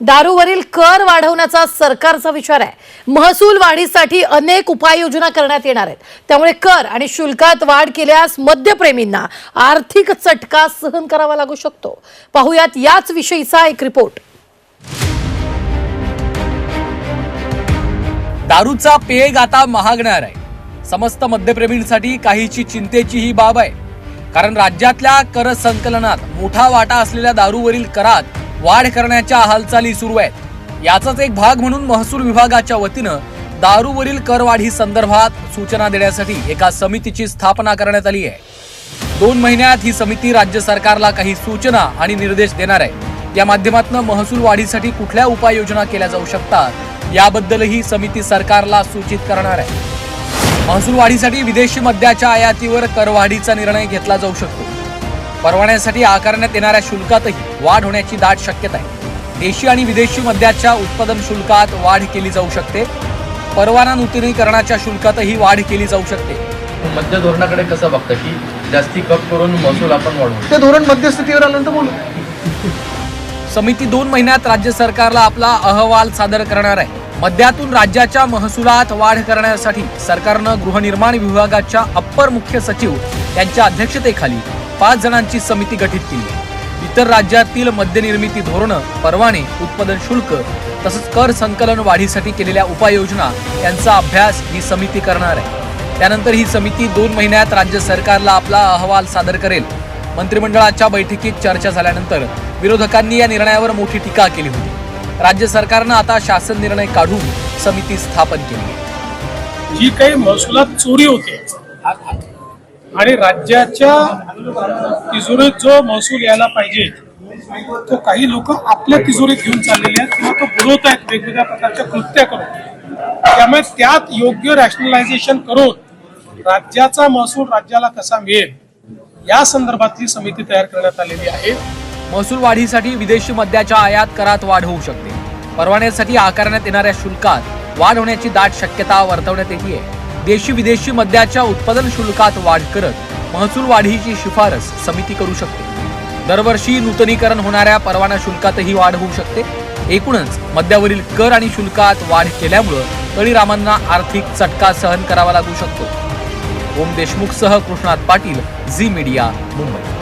दारूवरील कर वाढवण्याचा सरकारचा विचार आहे. महसूल वाढीसाठी अनेक उपाययोजना करण्यात येणार आहेत. त्यामुळे कर आणि शुल्कात वाढ केल्यास मद्यप्रेमींना आर्थिक चटका सहन करावा लागू शकतो. पाहुयात याच विषयीचा एक रिपोर्ट. दारूचा पेग आता महागणार आहे. समस्त मद्यप्रेमींसाठी काहीची चिंतेची ही बाब आहे. कारण राज्यातल्या कर संकलनात मोठा वाटा असलेल्या दारूवरील करात वाढ करण्याच्या हालचाली सुरू आहेत. याचाच एक भाग म्हणून महसूल विभागाच्या वतीनं दारूवरील करवाढी संदर्भात सूचना देण्यासाठी एका समितीची स्थापना करण्यात आली आहे. दोन महिन्यात ही समिती राज्य सरकारला काही सूचना आणि निर्देश देणार आहे. या माध्यमातून महसूल वाढीसाठी कुठल्या उपाययोजना केल्या जाऊ शकतात याबद्दलही समिती सरकारला सूचित करणार आहे. महसूल वाढीसाठी विदेशी मद्याच्या आयातीवर करवाढीचा निर्णय घेतला जाऊ शकतो. परवान्यासाठी आकारण्यात येणाऱ्या शुल्कातही वाढ होण्याची दाट शक्यता आहे. देशी आणि विदेशी मद्याच्या उत्पादन शुल्कात वाढ केली जाऊ शकते. परवाना नूतनीकरणाच्या शुल्कातही वाढ केली जाऊ शकते. मध्य धोरणाकडे कसं बघता की जास्ती कप करून महसूल आपण वाढवू ते धोरण मध्यस्थितीवर आल्यानंतर बोलू. समिती दोन महिन्यात राज्य सरकारला आपला अहवाल सादर करणार आहे. मध्यातून राज्याच्या महसुलात वाढ करण्यासाठी सरकारनं गृहनिर्माण विभागाच्या अप्पर मुख्य सचिव यांच्या अध्यक्षतेखाली पाच जणांची समिती गठीत केली. इतर राज्यातील मद्यनिर्मिती धोरणं परवाने उत्पादन शुल्क तसंच कर संकलन वाढीसाठी केलेल्या उपाययोजना यांचा अभ्यास ही समिती करणार आहे. त्यानंतर ही समिती दोन महिन्यात राज्य सरकारला आपला अहवाल सादर करेल. मंत्रिमंडळाच्या बैठकीत चर्चा झाल्यानंतर विरोधकांनी या निर्णयावर मोठी टीका केली होती. राज्य सरकारनं आता शासन निर्णय काढून समिती स्थापन केली जी काही महसुलात चोरी होते आणि राज्याच्या तिजोरीत जो महसूल यायला पाहिजे तो काही लोक आपल्या तिजोरीत घेऊन चाललेले आहेत किंवा तो बुडवत आहेत वेगवेगळ्या प्रकारच्या कृत्या करून. त्यामुळे त्यात योग्य रॅशनलायझेशन करून राज्याचा महसूल राज्याला कसा मिळेल या संदर्भातली समिती तयार करण्यात आलेली आहे. महसूल वाढीसाठी विदेशी मद्याच्या आयात करात वाढ होऊ शकते. परवान्यासाठी आकारण्यात येणाऱ्या शुल्कात वाढ होण्याची दाट शक्यता वर्तवण्यात येते देशी विदेशी मद्याच्या उत्पादन शुल्कात वाढ करत महसूल वाढीची शिफारस समिती करू शकते. दरवर्षी नूतनीकरण होणाऱ्या परवाना शुल्कातही वाढ होऊ शकते. एकूणच मद्यावरील कर आणि शुल्कात वाढ केल्यामुळं तळीरामांना आर्थिक चटका सहन करावा लागू शकतो. ओम देशमुखसह कृष्णात पाटील झी मीडिया मुंबई.